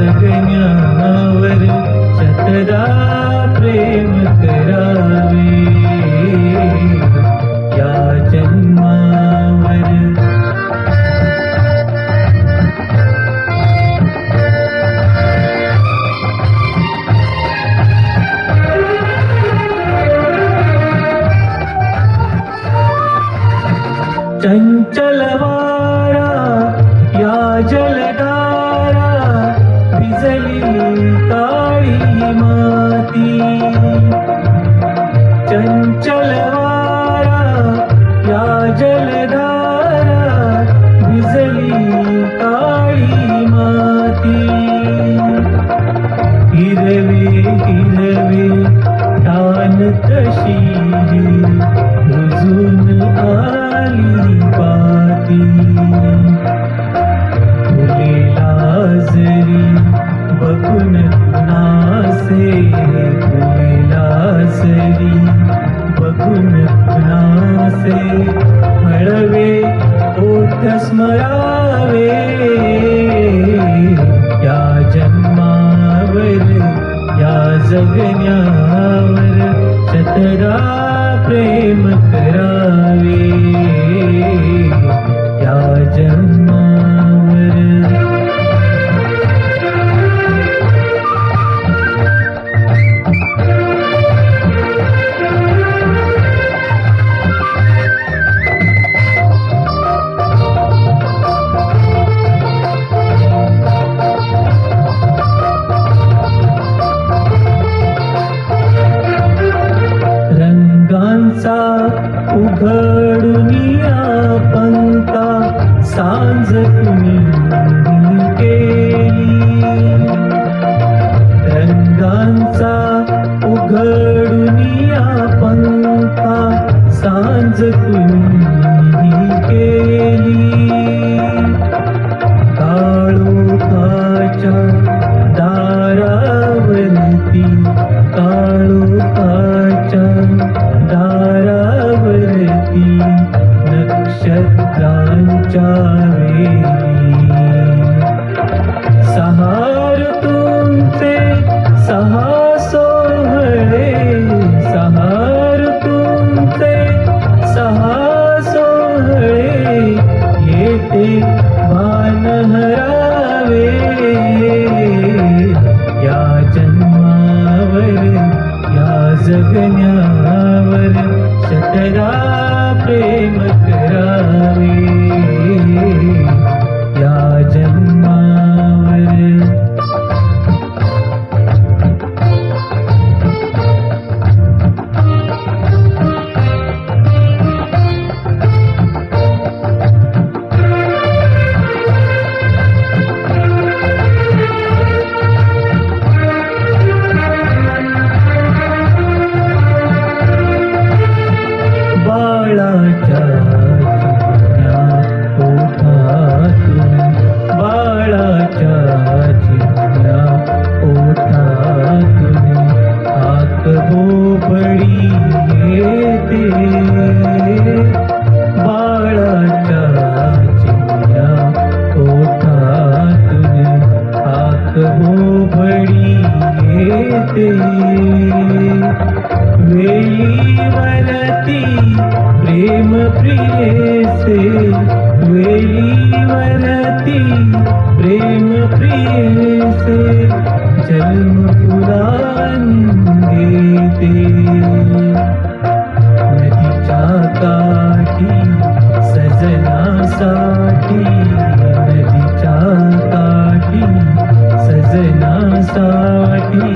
जगण्यावर शतदा प्रेम करावे. या जन्मा या जगण्यावर शतदा नक्षत्रांच्या वेली सहार तुमचे सहा सोहळे. सहार तुमचे सहा सोहळे. येते भान हरावे या जन्मावर या जगण्यावर शतदा वेली वरती प्रेम प्रिय से वेली वरती प्रेम प्रिय से जन्म पुराण देते। नदीच्या काठी सजना नदी नदीच्या काठी सजना साठी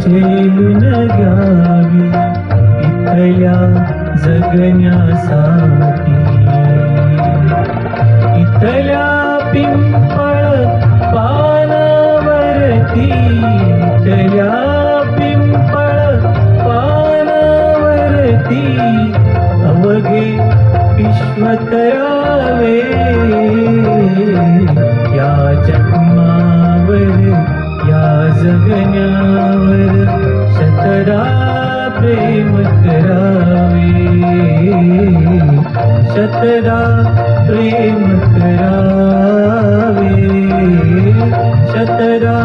झेलून गावी इथल्या जगण्यासाठी. इथल्या पिंपळ पानावरती तेरा प्रेम तेरा वे शतरा